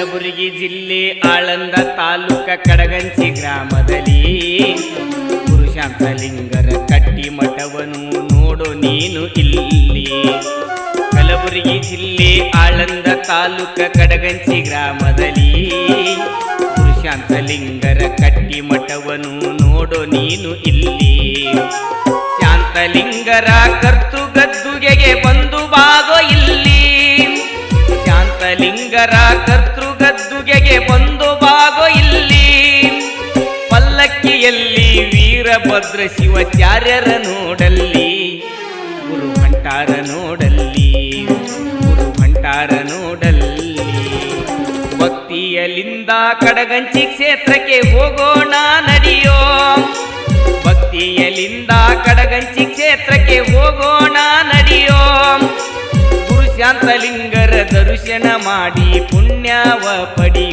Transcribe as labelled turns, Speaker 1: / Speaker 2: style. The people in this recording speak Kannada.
Speaker 1: ಕಲಬುರಗಿ ಜಿಲ್ಲೆ ಆಳಂದ ತಾಲೂಕ ಕಡಗಂಚಿ ಗ್ರಾಮದಲ್ಲಿ ಪುರುಷಾಂತಲಿಂಗರ ಕಟ್ಟಿ ಮಠವನ್ನು ನೋಡು ನೀನು ಇಲ್ಲಿ. ಕಲಬುರಗಿ ಜಿಲ್ಲೆ ಆಳಂದ ತಾಲೂಕ ಕಡಗಂಚಿ ಗ್ರಾಮದಲ್ಲಿ ಪುರುಷಾಂತಲಿಂಗರ ಕಟ್ಟಿ ಮಠವನ್ನು ನೋಡು ನೀನು ಇಲ್ಲಿ. ಶಾಂತಲಿಂಗರ ಕರ್ತು ಗದ್ದುಗೆಗೆ ಬಂದು ಬಾಗೋ ಇಲ್ಲಿ. ಶಾಂತಲಿಂಗರ ಕರ್ತೃ ವೀರಭದ್ರ ಶಿವಾಚಾರ್ಯರ ನೋಡಲ್ಲಿ, ಗುರು ಭಂಟಾರ ನೋಡಲ್ಲಿ, ಗುರು ಭಂಟಾರ ನೋಡಲ್ಲಿ. ಭಕ್ತಿಯಲಿಂದ ಕಡಗಂಚಿ ಕ್ಷೇತ್ರಕ್ಕೆ ಹೋಗೋಣ ನಡೆಯೋ. ಭಕ್ತಿಯಲಿಂದ ಕಡಗಂಚಿ ಕ್ಷೇತ್ರಕ್ಕೆ ಹೋಗೋಣ ನಡೆಯೋ. ಗುರು ಶಾಂತಲಿಂಗರ ದರ್ಶನ ಮಾಡಿ ಪುಣ್ಯವ ಪಡಿ